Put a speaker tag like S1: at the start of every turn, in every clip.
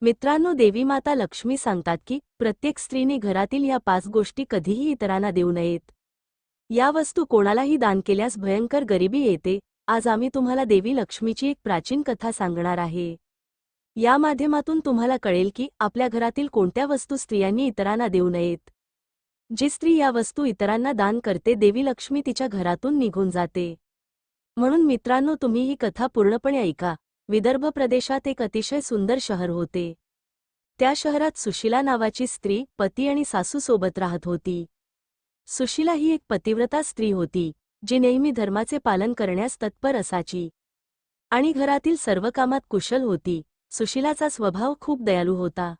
S1: मित्रांनो देवी माता लक्ष्मी सांगतात की प्रत्येक स्त्रीने घरातील या पाच गोष्टी कधीही इतरांना देऊ नयेत. या वस्तू कोणालाही दान केल्यास भयंकर गरिबी येते. आज आम्ही तुम्हाला देवी लक्ष्मीची एक प्राचीन कथा सांगणार आहे. या माध्यमातून तुम्हाला कळेल की आपल्या घरातील कोणत्या वस्तू स्त्रियांनी इतरांना देऊ नयेत. जी स्त्री या वस्तू इतरांना दान करते देवी लक्ष्मी तिच्या घरातून निघून जाते. म्हणून मित्रांनो तुम्ही ही कथा पूर्णपणे ऐका. विदर्भ प्रदेशात एक अतिशय सुंदर शहर होते. त्या शहरात सुशिला नावाची स्त्री पती आणि सासू सोबत राहत होती. सुशिला ही एक पतिव्रता स्त्री होती जी नेहमी धर्माचे पालन करण्यास तत्पर असायची. आणि घरातील सर्व कामात कुशल होती. सुशिलाचा स्वभाव खूप दयालू होता.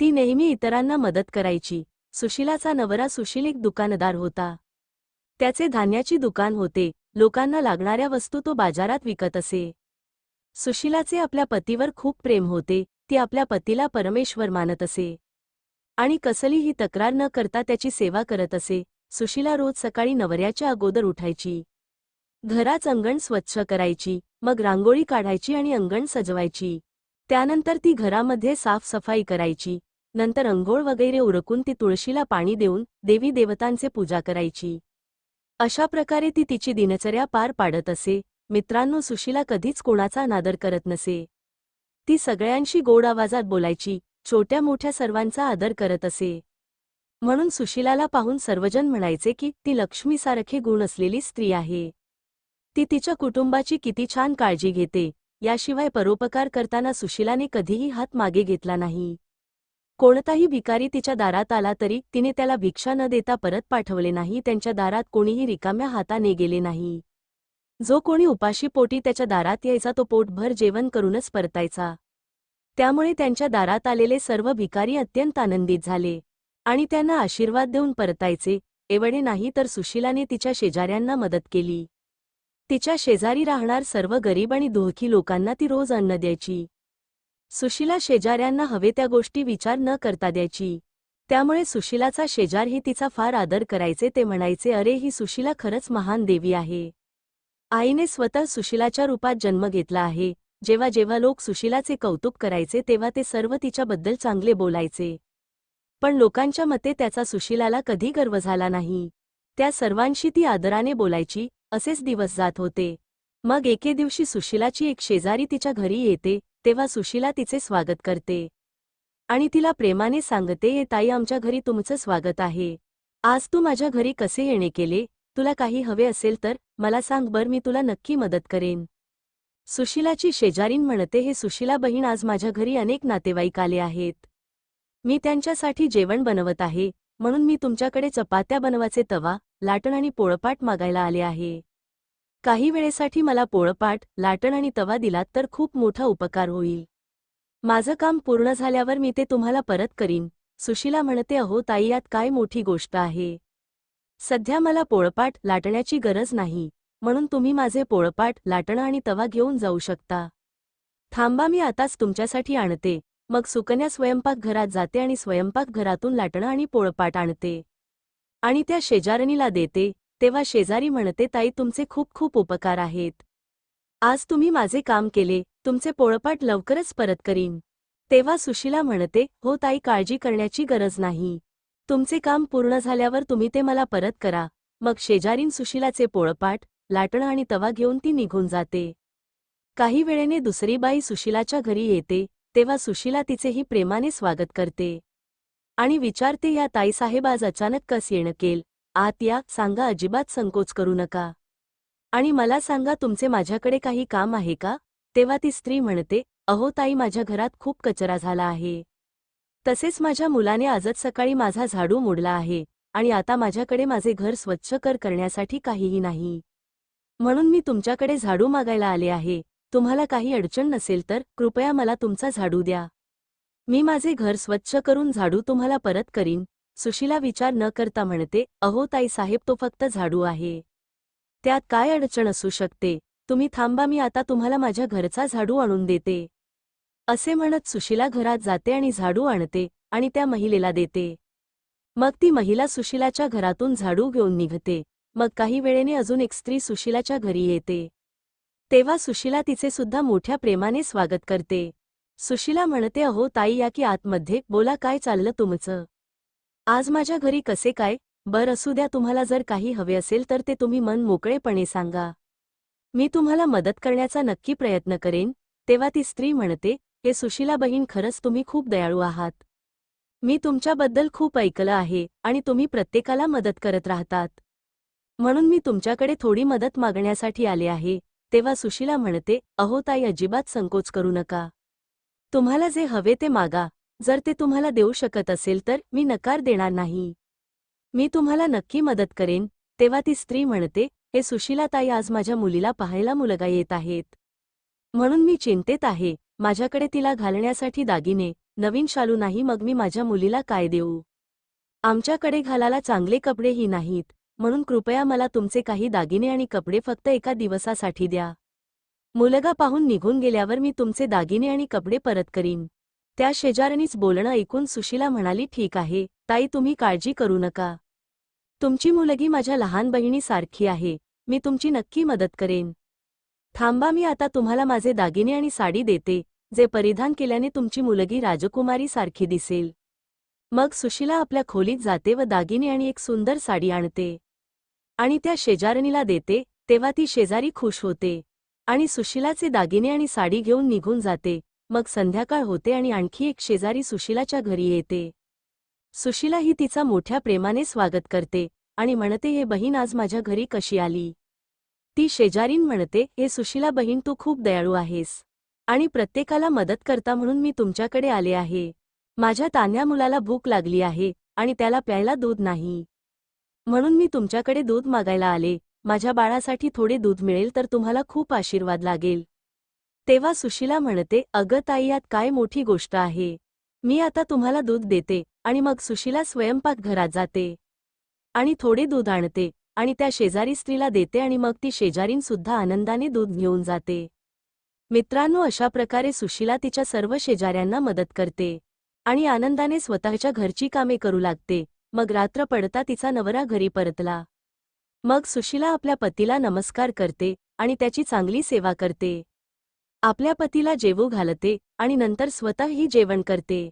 S1: ती नेहमी इतरांना मदत करायची. सुशिलाचा नवरा सुशील एक दुकानदार होता. त्याचे धान्याची दुकान होते. लोकांना लागणाऱ्या वस्तू तो बाजारात विकत असे. सुशिलाचे आपल्या पतीवर खूप प्रेम होते ती आपल्या पतीला परमेश्वर मानत असे. आणि कसलीही तक्रार न करता त्याची सेवा करत असे सुशिला रोज सकाळी नवऱ्याच्या अगोदर उठायची. घराच अंगण स्वच्छ करायची मग रांगोळी काढायची आणि अंगण सजवायची. त्यानंतर ती घरामध्ये साफसफाई करायची नंतर अंघोळ वगैरे उरकून ती तुळशीला पाणी देऊन देवी देवतांचे पूजा करायची. अशा प्रकारे ती तिची दिनचर्या पार पाडत असे मित्रांनो सुशीला कधीच कोणाचा नादर करत नसे. ती सगळ्यांशी गोड आवाजात बोलायची छोट्या मोठ्या सर्वांचा आदर करत असे. म्हणून सुशीलाला पाहून सर्वजण म्हणायचे की ती लक्ष्मीसारखे गुण असलेली स्त्री आहे. ती तिच्या कुटुंबाची किती छान काळजी घेते. याशिवाय परोपकार करताना सुशीलाने कधीही हात मागे घेतला नाही. कोणताही भिकारी तिच्या दारात आला तरी तिने त्याला भिक्षा न देता परत पाठवले नाही त्यांच्या दारात कोणीही रिकाम्या हाताने गेले नाही. जो कोणी उपाशी पोटी त्याच्या दारात यायचा तो पोटभर जेवण करूनच परतायचा. त्यामुळे त्यांच्या दारात आलेले सर्व भिकारी अत्यंत आनंदित झाले आणि त्यांना आशीर्वाद देऊन परतायचे एवढे नाही तर सुशीलाने तिच्या शेजाऱ्यांना मदत केली. तिच्या शेजारी राहणार सर्व गरीब आणि दुःखी लोकांना ती रोज अन्न द्यायची. सुशीला शेजाऱ्यांना हवे त्या गोष्टी विचार न करता द्यायची. त्यामुळे सुशीलाचा शेजारही तिचा फार आदर करायचे ते म्हणायचे अरे ही सुशीला खरंच महान देवी आहे. आईने स्वतः सुशिलाच्या रूपात जन्म घेतला आहे. जेव्हा जेव्हा लोक सुशिलाचे कौतुक करायचे तेव्हा ते सर्व तिच्याबद्दल चांगले बोलायचे. पण लोकांच्या मते त्याचा सुशिलाला कधी गर्व झाला नाही. त्या सर्वांशी ती आदराने बोलायची असेच दिवस जात होते. मग एके दिवशी सुशिलाची एक शेजारी तिच्या घरी येते तेव्हा सुशिला तिचे स्वागत करते. आणि तिला प्रेमाने सांगते हे ताई आमच्या घरी तुमचं स्वागत आहे. आज तू माझ्या घरी कसे येणे केले? तुला काही हवे असेल तर मला सांग बर मी तुला नक्की मदत करेन. सुशिलाची शेजारीन म्हणते हे सुशिला बहीण आज माझ्या घरी अनेक नातेवाईक आले आहेत. मी त्यांच्यासाठी जेवण बनवत आहे म्हणून मी तुमच्याकडे चपात्या बनवाचे तवा लाटण आणि पोळपाट मागायला आले आहे. काही वेळेसाठी मला पोळपाट लाटण आणि तवा दिलात तर खूप मोठा उपकार होईल. माझं काम पूर्ण झाल्यावर मी ते तुम्हाला परत करीन. सुशिला म्हणते अहो ताई यात काय मोठी गोष्ट आहे? सध्या मला पोळपाट लाटण्याची गरज नाही म्हणून तुम्ही माझे पोळपाट लाटणं आणि तवा घेऊन जाऊ शकता. थांबा मी आताच तुमच्यासाठी आणते. मग सुकन्या स्वयंपाकघरात जाते आणि स्वयंपाकघरातून लाटणं आणि पोळपाट आणते. आणि त्या शेजारणीला देते तेव्हा शेजारी म्हणते ताई तुमचे खूप खूप उपकार आहेत. आज तुम्ही माझे काम केले तुमचे पोळपाट लवकरच परत करीन. तेव्हा सुशीला म्हणते हो ताई काळजी करण्याची गरज नाही. तुमचे काम पूर्ण झाल्यावर तुम्ही ते मला परत करा. मग शेजारीन सुशिलाचे पोळपाट लाटणं आणि तवा घेऊन ती निघून जाते. काही वेळेने दुसरी बाई सुशिलाच्या घरी येते तेव्हा सुशिला तिचेही प्रेमाने स्वागत करते. आणि विचारते या ताईसाहेब आज अचानक कस येणं केल? आत या सांगा अजिबात संकोच करू नका. आणि मला सांगा तुमचे माझ्याकडे काही काम आहे का? तेव्हा ती स्त्री म्हणते अहो ताई माझ्या घरात खूप कचरा झाला आहे. तसेच माझ्या मुलाने आजच सकाळी माझा झाडू मोडला आहे आणि आता माझ्याकडे माझे घर स्वच्छ कर करण्यासाठी काहीही नाही. म्हणून मी तुमच्याकडे झाडू मागायला आले आहे. तुम्हाला काही अडचण नसेल तर कृपया मला तुमचा झाडू द्या. मी माझे घर स्वच्छ करून झाडू तुम्हाला परत करीन. सुशीला विचार न करता म्हणते अहो ताई साहेब तो फक्त झाडू आहे. त्यात काय अडचण असू शकते? तुम्ही थांबा मी आता तुम्हाला माझ्या घरचा झाडू आणून देते. असे म्हणत सुशिला घरात जाते आणि झाडू आणते आणि त्या महिलेला देते. मग ती महिला सुशिलाच्या घरातून झाडू घेऊन निघते. मग काही वेळेने अजून एक स्त्री सुशिलाच्या घरी येते. तेव्हा सुशिला तिचे सुद्धा मोठ्या प्रेमाने स्वागत करते. सुशिला म्हणते अहो ताई या की आतमध्ये. बोला काय चाललं तुमचं? आज माझ्या घरी कसे काय? बर असू द्या तुम्हाला जर काही हवे असेल तर ते तुम्ही मन मोकळेपणे सांगा. मी तुम्हाला मदत करण्याचा नक्की प्रयत्न करेन. तेव्हा ती स्त्री म्हणते हे सुशिला बहीण खरंच तुम्ही खूप दयाळू आहात. मी तुमच्याबद्दल खूप ऐकलं आहे आणि तुम्ही प्रत्येकाला मदत करत राहतात. म्हणून मी तुमच्याकडे थोडी मदत मागण्यासाठी आले आहे तेव्हा सुशिला म्हणते अहो ताई अजिबात संकोच करू नका. तुम्हाला जे हवे ते मागा. जर ते तुम्हाला देऊ शकत असेल तर मी नकार देणार नाही. मी तुम्हाला नक्की मदत करेन. तेव्हा ती स्त्री म्हणते हे सुशिलाताई आज माझ्या मुलीला पाहायला मुलगा येत आहेत. म्हणून मी चिंतेत आहे. माझ्याकडे तिला घालण्यासाठी दागिने नवीन शालू नाही मग मी माझ्या मुलीला काय देऊ? आमच्याकडे घालायला चांगले कपडेही नाहीत म्हणून कृपया मला तुमचे काही दागिने आणि कपडे फक्त एका दिवसासाठी द्या. मुलगा पाहून निघून गेल्यावर मी तुमचे दागिने आणि कपडे परत करीन. त्या शेजारणीच बोलणं ऐकून सुशीला म्हणाली ठीक आहे ताई तुम्ही काळजी करू नका. तुमची मुलगी माझ्या लहान बहिणीसारखी आहे मी तुमची नक्की मदत करेन. थांबा मी आता तुम्हाला माझे दागिने आणि साडी देते जे परिधान केल्याने तुमची मुलगी राजकुमारी सारखी दिसेल. मग सुशिला आपल्या खोलीत जाते व दागिने आणि एक सुंदर साडी आणते. आणि त्या शेजारणीला देते तेव्हा ती शेजारी खुश होते. आणि सुशिलाचे दागिने आणि साडी घेऊन निघून जाते. मग संध्याकाळ होते आणि आणखी एक शेजारी सुशिलाच्या घरी येते. सुशिला ही तिचा मोठ्या प्रेमाने स्वागत करते आणि म्हणते हे बहीण आज माझ्या घरी कशी आली? ती शेजारीन म्हणते हे सुशिला बहीण तू खूप दयाळू आहेस आणि प्रत्येकाला मदत करता म्हणून मी तुमच्याकडे आले आहे. माझ्या तान्या मुलाला भूक लागली आहे आणि त्याला प्यायला दूध नाही. म्हणून मी तुमच्याकडे दूध मागायला आले. माझ्या बाळासाठी थोडे दूध मिळेल तर तुम्हाला खूप आशीर्वाद लागेल. तेव्हा सुशिला म्हणते अगं ताई यात काय मोठी गोष्ट आहे. मी आता तुम्हाला दूध देते आणि मग सुशिला स्वयंपाकघरात जाते आणि थोडे दूध आणते. आणि त्या शेजारी स्त्रीला देते आणि मग ती शेजारीन सुद्धा आनंदाने दूध घेऊन जाते. मित्रांनो अशा प्रकारे सुशीला तिच्या सर्व शेजाऱ्यांना मदत करते आणि आनंदाने स्वतःच्या घरची कामे करू लागते. मग रात्र पडता तिचा नवरा घरी परतला. मग सुशीला आपल्या पतीला नमस्कार करते आणि त्याची चांगली सेवा करते. आपल्या पतीला जेवू घालते आणि नंतर स्वतःही जेवण करते.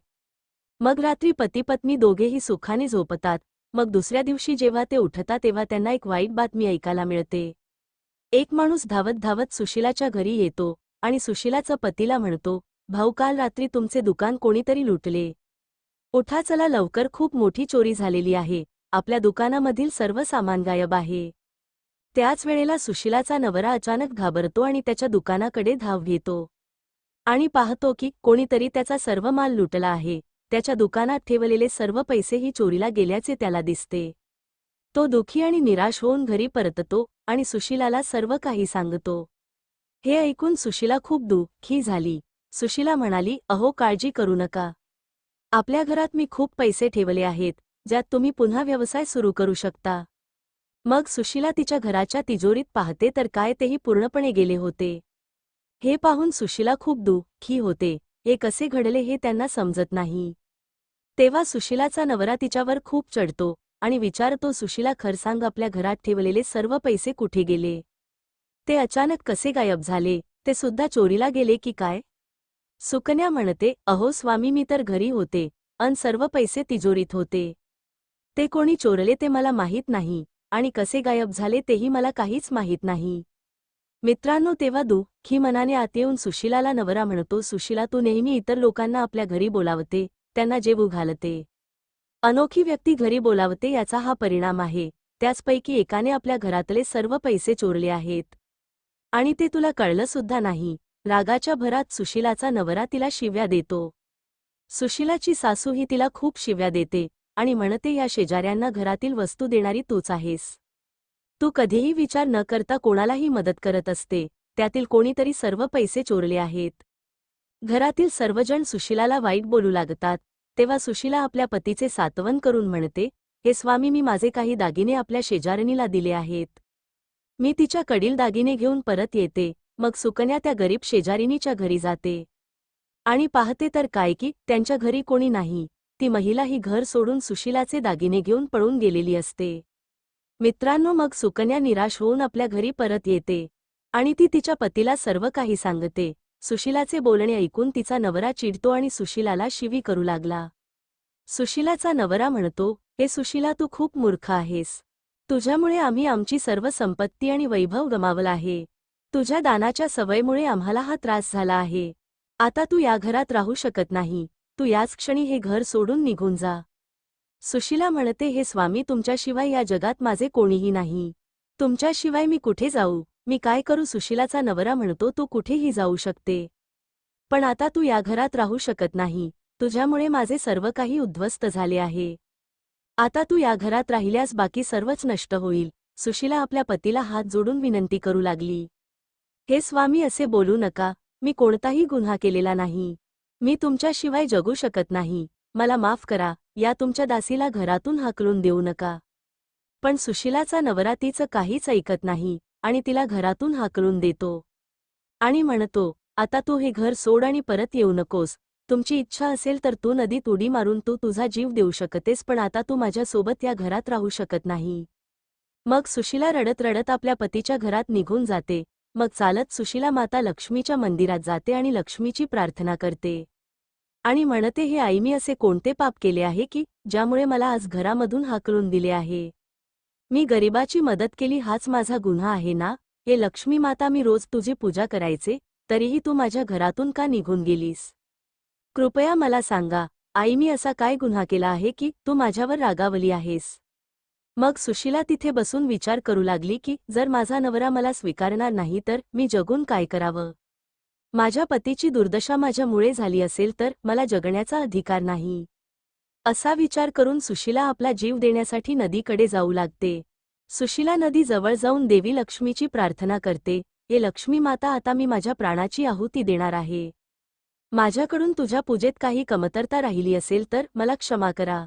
S1: मग रात्री पती पत्नी दोघेही सुखाने झोपतात मग दुसऱ्या दिवशी जेव्हा ते उठतात तेव्हा त्यांना एक वाईट बातमी ऐकायला मिळते. एक माणूस धावत धावत सुशिलाच्या घरी येतो आणि सुशिलाचा पतीला म्हणतो भाऊ काल रात्री तुमचे दुकान कोणीतरी लुटले. उठा चला लवकर खूप मोठी चोरी झालेली आहे. आपल्या दुकानामधील सर्व सामान गायब आहे. त्याच वेळेला सुशिलाचा नवरा अचानक घाबरतो आणि त्याच्या दुकानाकडे धाव घेतो. आणि पाहतो की कोणीतरी त्याचा सर्व माल लुटला आहे. त्याच्या दुकानात ठेवलेले सर्व पैसेही चोरीला गेल्याचे त्याला दिसते. तो दुखी आणि निराश होऊन घरी परततो आणि सुशीलाला सर्व काही सांगतो. हे ऐकून सुशीला खूप दुःखी झाली. सुशीला म्हणाली अहो काळजी करू नका. आपल्या घरात मी खूप पैसे ठेवले आहेत ज्यात तुम्ही पुन्हा व्यवसाय सुरू करू शकता. मग सुशीला तिच्या घराच्या तिजोरीत पाहते तर काय तेही पूर्णपणे गेले होते. हे पाहून सुशीला खूप दुःखी होते. हे कसे घडले हे त्यांना समजत नाही. तेव्हा सुशिलाचा नवरा तिच्यावर खूप चढतो आणि विचारतो सुशिला खरसांग आपल्या घरात ठेवलेले सर्व पैसे कुठे गेले? ते अचानक कसे गायब झाले? ते सुद्धा चोरीला गेले की काय? सुकन्या म्हणते अहो स्वामी मी तर घरी होते अन सर्व पैसे तिजोरीत होते. ते कोणी चोरले ते मला माहीत नाही आणि कसे गायब झाले तेही मला काहीच माहीत नाही. मित्रांनो तेव्हा दुःखी मनाने आत येऊन सुशिलाला नवरा म्हणतो सुशिला तू नेहमी इतर लोकांना आपल्या घरी बोलावते त्यांना जेवू घालते. अनोखी व्यक्ती घरी बोलावते याचा हा परिणाम आहे. त्याचपैकी एकाने आपल्या घरातले सर्व पैसे चोरले आहेत. आणि ते तुला कळलं सुद्धा नाही. रागाच्या भरात सुशिलाचा नवरा तिला शिव्या देतो. सुशिलाची सासू ही तिला खूप शिव्या देते आणि म्हणते या शेजाऱ्यांना घरातील वस्तू देणारी तूच आहेस. तू कधीही विचार न करता कोणालाही मदत करत असते. त्यातील कोणीतरी सर्व पैसे चोरले आहेत. घरातील सर्वजण सुशिलाला वाईट बोलू लागतात तेव्हा सुशिला आपल्या पतीचे सातवन करून म्हणते हे स्वामी मी माझे काही दागिने आपल्या शेजारणीला दिले आहेत. मी तिच्या कडील दागिने घेऊन परत येते मग सुकन्या त्या गरीब शेजारिणीच्या घरी जाते. आणि पाहते तर काय की त्यांच्या घरी कोणी नाही ती महिला ही घर सोडून सुशिलाचे दागिने घेऊन पळून गेलेली असते. मित्रांनो मग सुकन्या निराश होऊन आपल्या घरी परत येते आणि ती तिच्या पतीला सर्व काही सांगते. सुशिलाचे बोलणे ऐकून तिचा नवरा चिडतो आणि सुशिलाला शिवी करू लागला. सुशिलाचा नवरा म्हणतो हे सुशिला तू खूप मूर्ख आहेस. तुझ्यामुळे आम्ही आमची सर्व संपत्ती आणि वैभव गमावला आहे. तुझ्या दानाच्या सवयमुळे आम्हाला हा त्रास झाला आहे. आता तू या घरात राहू शकत नाही. तू याच क्षणी हे घर सोडून निघून जा. सुशिला म्हणते हे स्वामी तुमच्याशिवाय या जगात माझे कोणीही नाही. तुमच्याशिवाय मी कुठे जाऊ? मी काय करू सुशिलाचा नवरा म्हणतो तू कुठेही जाऊ शकते. पण आता तू या घरात राहू शकत नाही तुझ्यामुळे माझे सर्व काही उद्ध्वस्त झाले आहे. आता तू या घरात राहिल्यास बाकी सर्वच नष्ट होईल सुशिला आपल्या पतीला हात जोडून विनंती करू लागली. हे स्वामी असे बोलू नका मी कोणताही गुन्हा केलेला नाही. मी तुमच्याशिवाय जगू शकत नाही मला माफ करा या तुमच्या दासीला घरातून हाकलून देऊ नका. पण सुशिलाचा नवरा तिचं काहीच ऐकत नाही आणि तिला घरातून हाकलून देतो. आणि म्हणतो आता तू हे घर सोड आणि परत येऊ नकोस. तुमची इच्छा असेल तर तू नदीत उडी मारून तू तुझा जीव देऊ शकतेस पण आता तू माझ्यासोबत या घरात राहू शकत नाही. मग सुशिला रडत रडत आपल्या पतीच्या घरात निघून जाते. मग चालत सुशिला माता लक्ष्मीच्या मंदिरात जाते आणि लक्ष्मीची प्रार्थना करते. आणि म्हणते हे आई मी असे कोणते पाप केले आहे की ज्यामुळे मला आज घरामधून हाकलून दिले आहे? मी गरिबाची मदत केली हाच माझा गुन्हा आहे ना? हे लक्ष्मी माता मी रोज तुझी पूजा करायचे तरीही तू माझ्या घरातून का निघून गेलीस? कृपया मला सांगा आई मी असा काय गुन्हा केला आहे की तू माझ्यावर रागावली आहेस? मग सुशीला तिथे बसून विचार करू लागली की जर माझा नवरा मला स्वीकारणार नाही तर मी जगून काय करावं? माझ्या पतीची दुर्दशा माझ्यामुळे झाली असेल तर मला जगण्याचा अधिकार नाही. असा विचार करून सुशिला आपला जीव देण्यासाठी नदीकडे जाऊ लागते. सुशिला नदी जवळ जाऊन देवी लक्ष्मीची प्रार्थना करते हे लक्ष्मी माता आता मी माझ्या प्राणाची आहुती देणार आहे. माझ्याकडून तुझ्या पूजेत काही कमतरता राहिली असेल तर मला क्षमा करा.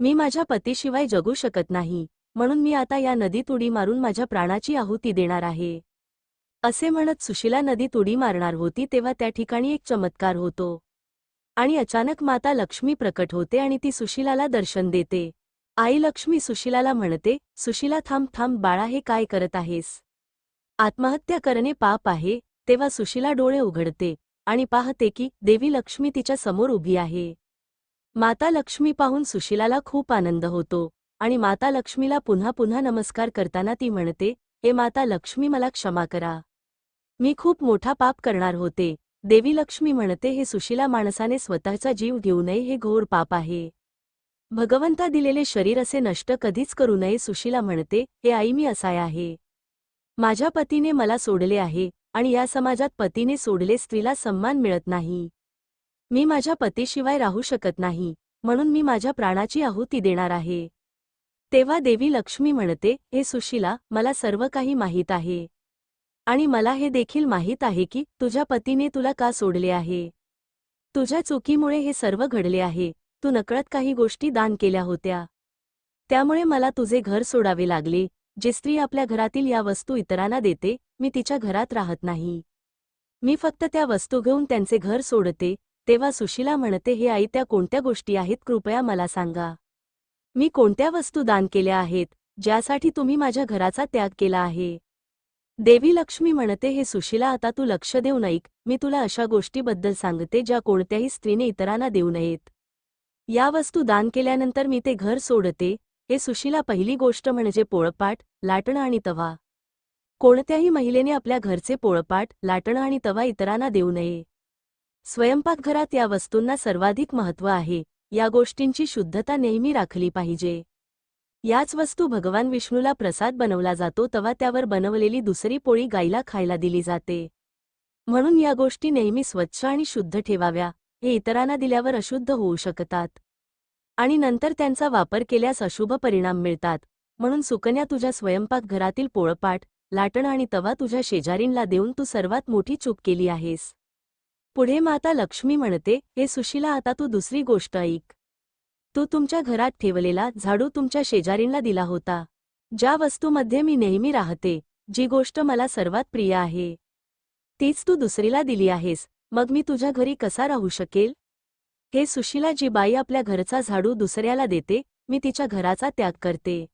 S1: मी माझ्या पतीशिवाय जगू शकत नाही म्हणून मी आता या नदीत उडी मारून माझ्या प्राणाची आहुती देणार आहे. असे म्हणत सुशिला नदीत उडी मारणार होती तेव्हा त्या ठिकाणी एक चमत्कार होतो. आणि अचानक माता लक्ष्मी प्रकट होते आणि ती सुशिलाला दर्शन देते. आई लक्ष्मी सुशिलाला म्हणते सुशिला थांब थांब बाळा हे काय करत आहेस? आत्महत्या करणे पाप आहे. तेव्हा सुशिला डोळे उघडते आणि पाहते की देवी लक्ष्मी तिच्या समोर उभी आहे. माता लक्ष्मी पाहून सुशिलाला खूप आनंद होतो आणि माता लक्ष्मीला पुन्हा पुन्हा नमस्कार करताना ती म्हणते हे माता लक्ष्मी मला क्षमा करा. मी खूप मोठा पाप करणार होते. देवी लक्ष्मी म्हणते हे सुशिला माणसाने स्वतःचा जीव घेऊ नये हे घोर पाप आहे. भगवंता दिलेले शरीर असे नष्ट कधीच करू नये सुशिला म्हणते हे आई मी असाय आहे. माझ्या पतीने मला सोडले आहे आणि या समाजात पतीने सोडले स्त्रीला सन्मान मिळत नाही. मी माझ्या पतीशिवाय राहू शकत नाही म्हणून मी माझ्या प्राणाची आहुती देणार आहे. तेव्हा देवी लक्ष्मी म्हणते हे सुशिला मला सर्व काही माहीत आहे. आणि मला हे देखील माहीत आहे की तुझ्या पतीने तुला का सोडले आहे? तुझ्या चुकीमुळे हे सर्व घडले आहे. तू नकळत काही गोष्टी दान केल्या होत्या. त्यामुळे मला तुझे घर सोडावे लागले. जे स्त्री आपल्या घरातील या वस्तू इतरांना देते मी तिच्या घरात राहत नाही. मी फक्त त्या वस्तू घेऊन त्यांचे घर सोडते. तेव्हा सुशीला म्हणते हे आई त्या कोणत्या गोष्टी आहेत? कृपया मला सांगा. मी कोणत्या वस्तू दान केल्या आहेत? ज्यासाठी तुम्ही माझ्या घराचा त्याग केला आहे? देवी लक्ष्मी म्हणते हे सुशिला आता तू लक्ष देऊ ऐक. मी तुला अशा गोष्टीबद्दल सांगते ज्या कोणत्याही स्त्रीने इतरांना देऊ नयेत. या वस्तू दान केल्यानंतर मी ते घर सोडते हे सुशिला पहिली गोष्ट म्हणजे पोळपाट लाटणं आणि तवा. कोणत्याही महिलेने आपल्या घरचे पोळपाट लाटणं आणि तवा इतरांना देऊ नये. स्वयंपाकघरात या वस्तूंना सर्वाधिक महत्त्व आहे. या गोष्टींची शुद्धता नेहमी राखली पाहिजे. याच वस्तू भगवान विष्णूला प्रसाद बनवला जातो तेव्हा त्यावर बनवलेली दुसरी पोळी गायला खायला दिली जाते. म्हणून या गोष्टी नेहमी स्वच्छ आणि शुद्ध ठेवाव्या हे इतरांना दिल्यावर अशुद्ध होऊ शकतात. आणि नंतर त्यांचा वापर केल्यास अशुभ परिणाम मिळतात. म्हणून सुकन्या तुझ्या स्वयंपाकघरातील पोळपाट लाटण आणि तवा तुझ्या शेजारींला देऊन तू सर्वात मोठी चूक केली आहेस. पुढे माता लक्ष्मी म्हणते हे सुशीला आता तू दुसरी गोष्ट ऐक. तू तुमच्या घरात ठेवलेला झाडू तुमच्या शेजारींना दिला होता. ज्या वस्तूमध्ये मी नेहमी राहते जी गोष्ट मला सर्वात प्रिय आहे. तीच तू दुसरीला दिली आहेस मग मी तुझ्या घरी कसा राहू शकेल? हे सुशीला जी बाई आपल्या घरचा झाडू दुसऱ्याला देते मी तिच्या घराचा त्याग करते.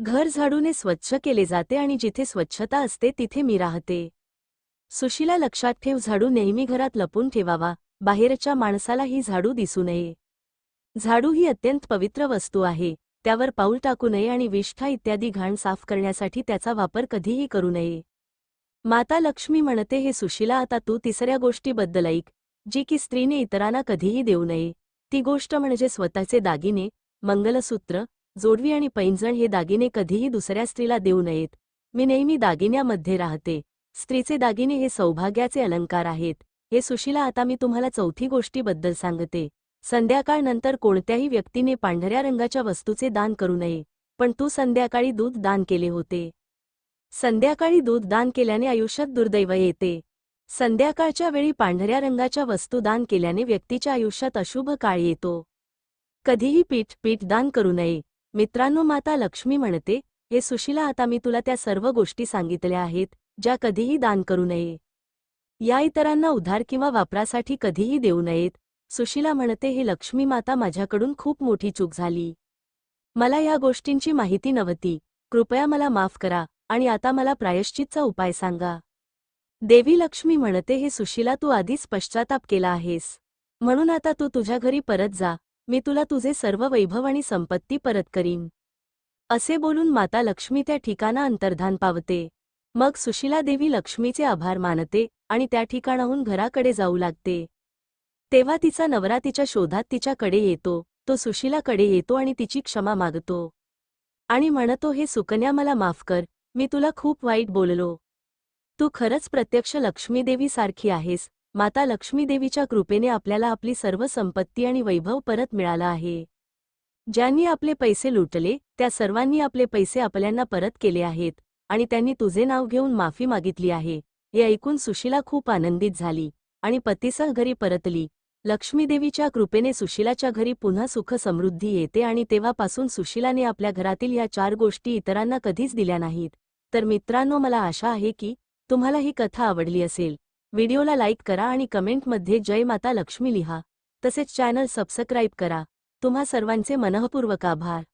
S1: घर झाडूने स्वच्छ केले जाते आणि जिथे स्वच्छता असते तिथे मी राहते. सुशीला लक्षात ठेव झाडू नेहमी घरात लपून ठेवावा बाहेरच्या माणसाला ही झाडू दिसू नये. झाडू ही अत्यंत पवित्र वस्तू आहे. त्यावर पाऊल टाकू नये आणि विष्ठा इत्यादी घाण साफ करण्यासाठी त्याचा वापर कधीही करू नये. माता लक्ष्मी म्हणते हे सुशीला आता तू तिसऱ्या गोष्टीबद्दल ऐक जी की स्त्रीने इतरांना कधीही देऊ नये. ती गोष्ट म्हणजे स्वतःचे दागिने मंगलसूत्र जोडवी आणि पैंजण हे दागिने कधीही दुसऱ्या स्त्रीला देऊ नयेत. मी नेहमी दागिन्यामध्ये राहते. स्त्रीचे दागिने हे सौभाग्याचे अलंकार आहेत. हे सुशीला आता मी तुम्हाला चौथी गोष्टीबद्दल सांगते. संध्याकाळनंतर कोणत्याही व्यक्तीने पांढऱ्या रंगाच्या वस्तूचे दान करू नये पण तू संध्याकाळी दूध दान केले होते. संध्याकाळी दूध दान केल्याने आयुष्यात दुर्दैव येते. संध्याकाळच्या वेळी पांढऱ्या रंगाच्या वस्तू दान केल्याने व्यक्तीच्या आयुष्यात अशुभ काळ येतो. कधीही पीठ पीठ दान करू नये. मित्रांनो माता लक्ष्मी म्हणते हे सुशीला आता मी तुला त्या सर्व गोष्टी सांगितल्या आहेत ज्या कधीही दान करू नये. या इतरांना उधार किंवा वापरासाठी कधीही देऊ नयेत. सुशीला म्हणते हे लक्ष्मी माता माझ्याकडून खूप मोठी चूक झाली. मला या गोष्टींची माहिती नव्हती. कृपया मला माफ करा आणि आता मला प्रायश्चितचा उपाय सांगा. देवी लक्ष्मी म्हणते हे सुशीला तू आधीच पश्चाताप केला आहेस. म्हणून आता तू तुझ्या घरी परत जा. मी तुला तुझे सर्व वैभव आणि संपत्ती परत करीन. असे बोलून माता लक्ष्मी त्या ठिकाणा अंतर्धान पावते. मग सुशीला देवी लक्ष्मीचे आभार मानते आणि त्या ठिकाणाहून घराकडे जाऊ लागते. तेव्हा तिचा नवरा तिच्या शोधात तिच्याकडे येतो तो सुशीलाकडे येतो आणि तिची क्षमा मागतो. आणि म्हणतो हे सुकन्या मला माफ कर मी तुला खूप वाईट बोललो. तू खरंच प्रत्यक्ष लक्ष्मीदेवीसारखी आहेस माता लक्ष्मीदेवीच्या कृपेने आपल्याला आपली सर्व संपत्ती आणि वैभव परत मिळाला आहे. ज्यांनी आपले पैसे लुटले त्या सर्वांनी आपले पैसे आपल्यांना परत केले आहेत आणि त्यांनी तुझे नाव घेऊन माफी मागितली आहे. हे ऐकून सुशीला खूप आनंदित झाली आणि पतीसह घरी परतली. लक्ष्मीदेवीच्या कृपेने सुशीलाच्या घरी पुन्हा सुख समृद्धी येते आणि तेव्हापासून सुशीलाने आपल्या घरातील या चार गोष्टी इतरांना कधीच दिल्या नाहीत. तर मित्रांनो मला आशा आहे की तुम्हाला ही कथा आवडली असेल. व्हिडिओला लाईक करा आणि कमेंटमध्ये जय माता लक्ष्मी लिहा. तसेच चॅनल सबस्क्राईब करा. तुम्हा सर्वांचे मनःपूर्वक आभार.